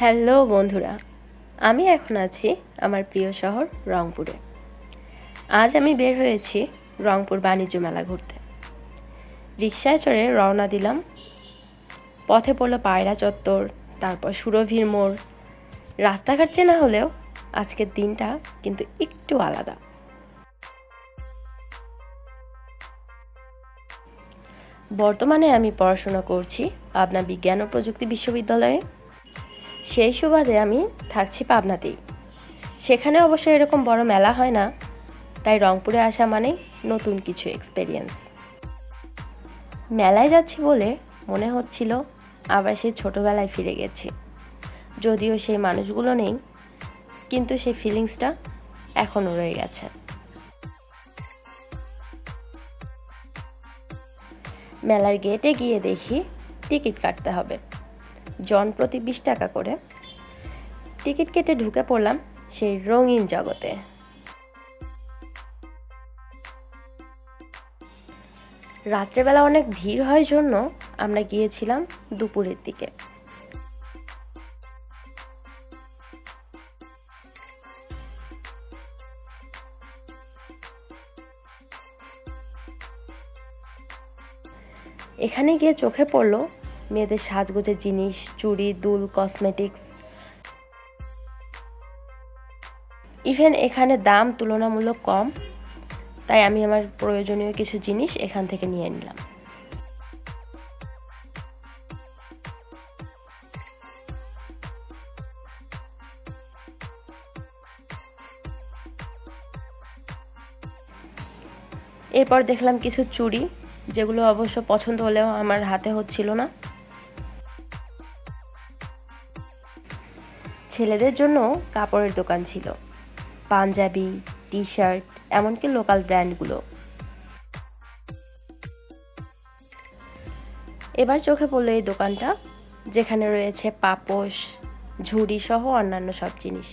Hello বন্ধুরা, আমি এখন আছি আমার প্রিয় শহর রংপুরে। আজ আমি বের হয়েছি রংপুর বাণিজ্য মেলা ঘুরতে। রিক্সায় চড়ে রওনা দিলাম। পথে পড়ল পায়রা চত্বর, তারপর সুরভির মোড়। রাস্তাঘাট চেনা হলেও আজকের দিনটা কিন্তু একটু আলাদা। বর্তমানে আমি পড়াশোনা করছি পাবনা বিজ্ঞান ও প্রযুক্তি বিশ্ববিদ্যালয়ে। সেই সুবাদে আমি থাকছি পাবনাতেই। সেখানে অবশ্য এরকম বড় মেলা হয় না, তাই রংপুরে আসা মানেই নতুন কিছু এক্সপেরিয়েন্স মেলায় যাচ্ছি বলে মনে হচ্ছিল আবার সেই ছোটোবেলায় ফিরে গেছি। যদিও সেই মানুষগুলো নেই, কিন্তু সেই ফিলিংসটা এখনও রয়ে গেছে। মেলার গেটে গিয়ে দেখি টিকিট কাটতে হবে। জন প্রতি বিশ টাকা করে। টিকিট কেটে ঢুকে পড়লাম সেই রঙিন জগতে। রাত্রেবেলা অনেক ভিড় হয় জন্য আমরা গিয়েছিলাম দুপুরের দিকে। এখানে গিয়ে চোখে পড়ল মেয়েদের সাজগোজের জিনিস, চুড়ি, দুল কসমেটিক্স ইভেন এখানে দাম তুলনামূলক কম, তাই আমি আমার প্রয়োজনীয় কিছু জিনিস এখান থেকে নিয়ে নিলাম। এরপর দেখলাম কিছু চুড়ি, যেগুলো অবশ্য পছন্দ হলেও আমার হাতে হচ্ছিল না। ছেলেদের জন্য কাপড়ের দোকান ছিল। পাঞ্জাবি টি শার্ট এমনকি লোকাল ব্র্যান্ডগুলো। এবার চোখে পড়ল এই দোকানটা, যেখানে রয়েছে পাপোশ, ঝুড়ি সহ অন্যান্য সব জিনিস।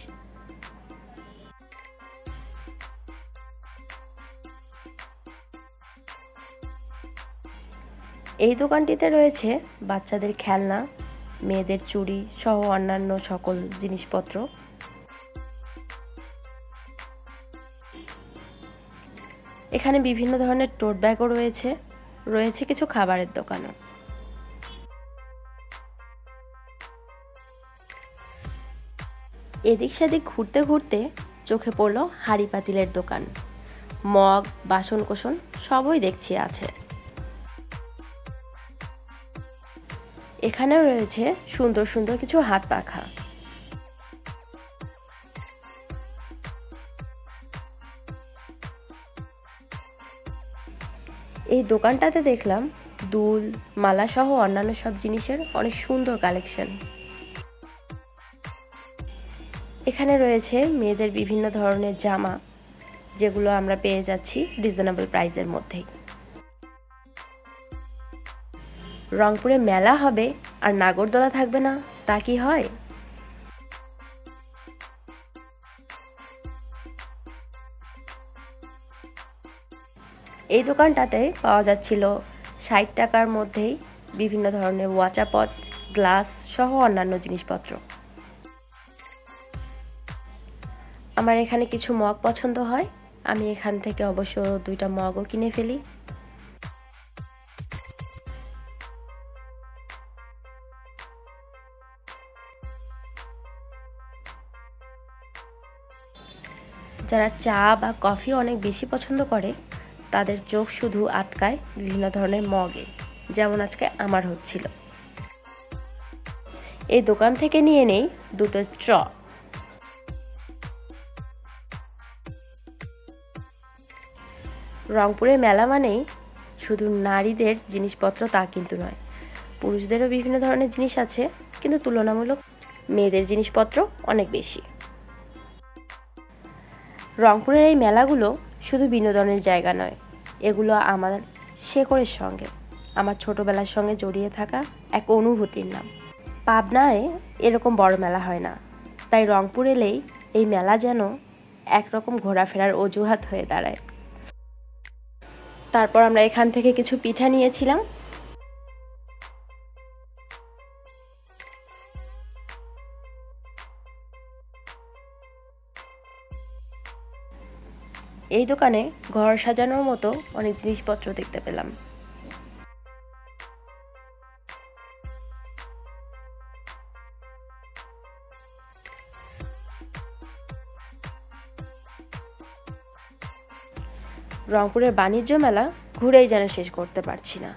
এই দোকানটিতে রয়েছে বাচ্চাদের খেলনা মেয়েদের চুড়ি সহ অন্যান্য সকল জিনিসপত্র। এখানে বিভিন্ন ধরনের টোট ব্যাগও রয়েছে। রয়েছে কিছু খাবারের দোকানও। এদিক সেদিক ঘুরতে ঘুরতে চোখে পড়ল হাড়ি পাতিলের দোকান। মগ বাসন কোসন সবই দেখছি আছে। এখানেও রয়েছে সুন্দর সুন্দর কিছু হাত পাখা। এই দোকানটাতে দেখলাম দুল, মালা সহ অন্যান্য সব জিনিসের অনেক সুন্দর কালেকশন। এখানে রয়েছে মেয়েদের বিভিন্ন ধরনের জামা, যেগুলো আমরা পেয়ে যাচ্ছি রিজনেবল প্রাইসের মধ্যেই। রংপুরে মেলা হবে আর নাগরদোলা থাকবে না, তা কি হয়? এই দোকানটাতে পাওয়া যাচ্ছিল ষাট টাকার মধ্যেই বিভিন্ন ধরনের ওয়াটারপট, গ্লাস সহ অন্যান্য জিনিসপত্র। আমার এখানে কিছু মগ পছন্দ হয়, আমি এখান থেকে অবশ্য দুইটা মগও কিনে ফেলি। যারা চা বা কফি অনেক বেশি পছন্দ করে, তাদের চোখ শুধু আটকায় বিভিন্ন ধরনের মগে, যেমন আজকে আমার হচ্ছিল। এই দোকান থেকে নিয়ে নেই দুটো স্ট্র। রংপুরের মেলা মানেই শুধু নারীদের জিনিসপত্র তা কিন্তু নয়, পুরুষদেরও বিভিন্ন ধরনের জিনিস আছে, কিন্তু তুলনামূলক মেয়েদের জিনিসপত্র অনেক বেশি। রংপুরের এই মেলাগুলো শুধু বিনোদনের জায়গা নয়, এগুলো আমার শেকড়ের সঙ্গে, আমার ছোটোবেলার সঙ্গে জড়িয়ে থাকা এক অনুভূতির নাম। পাবনায় এরকম বড় মেলা হয় না, তাই রংপুর এলেই এই মেলা যেন একরকম ঘোরাফেরার অজুহাত হয়ে দাঁড়ায়। তারপর আমরা এখান থেকে কিছু পিঠা নিয়েছিলাম। এই দোকানে ঘর সাজানোর মতো অনেক জিনিসপত্র দেখতে পেলাম। রংপুরের বাণিজ্য মেলা ঘুরেই যেন শেষ করতে পারছি না।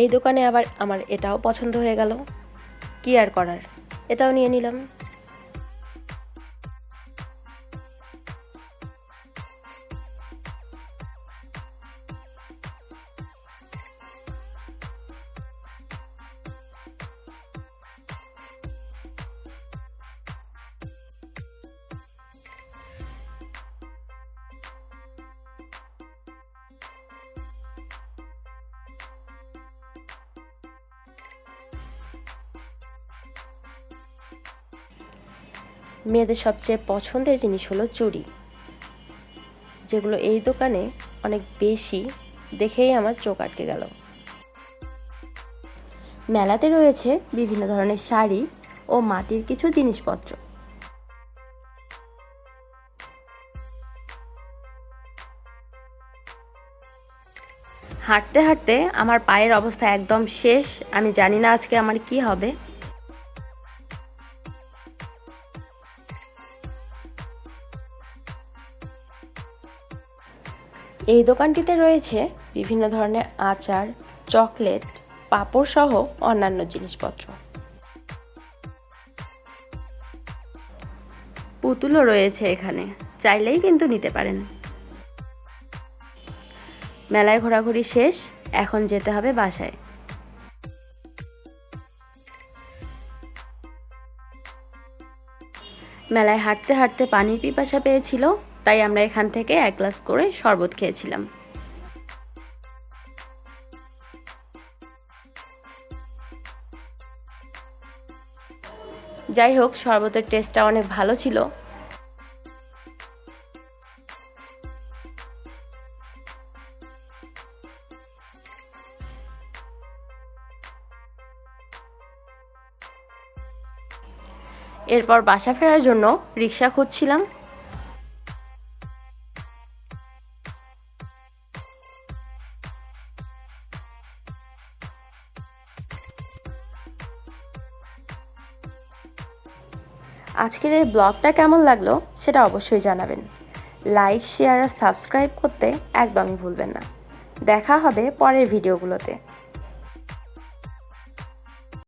এই দোকানে আবার আমার এটাও পছন্দ হয়ে গেল। কি আর করার? এটাও নিয়ে নিলাম। মেয়েদের সবচেয়ে পছন্দের জিনিস হলো চুড়ি, যেগুলো এই দোকানে অনেক বেশি দেখেই আমার চোখ আটকে গেল। মেলাতে রয়েছে বিভিন্ন ধরনের শাড়ি ও মাটির কিছু জিনিসপত্র। হাঁটতে হাঁটতে আমার পায়ের অবস্থা একদম শেষ, আমি জানি না আজকে আমার কি হবে। এই দোকানটিতে রয়েছে বিভিন্ন ধরনের আচার, চকলেট, পাঁপড় সহ অন্যান্য জিনিসপত্র। পুতুলও রয়েছে এখানে, চাইলেই কিন্তু নিতে পারেন। মেলায় ঘোরাঘুরি শেষ, এখন যেতে হবে বাসায়। মেলায় হাঁটতে হাঁটতে পানির পিপাসা পেয়েছিল তাই আমরা এখান থেকে এক গ্লাস করে শরবত খেয়েছিলাম। যাই হোক, শরবতের টেস্টটা অনেক ভালো ছিল। এরপর বাসা ফেরার জন্য রিক্সা খুঁজছিলাম। আজকের এই ব্লগটা কেমন লাগল সেটা অবশ্যই জানাবেন। লাইক, শেয়ার আর সাবস্ক্রাইব করতে একদমই ভুলবেন না। দেখা হবে পরের ভিডিওগুলোতে।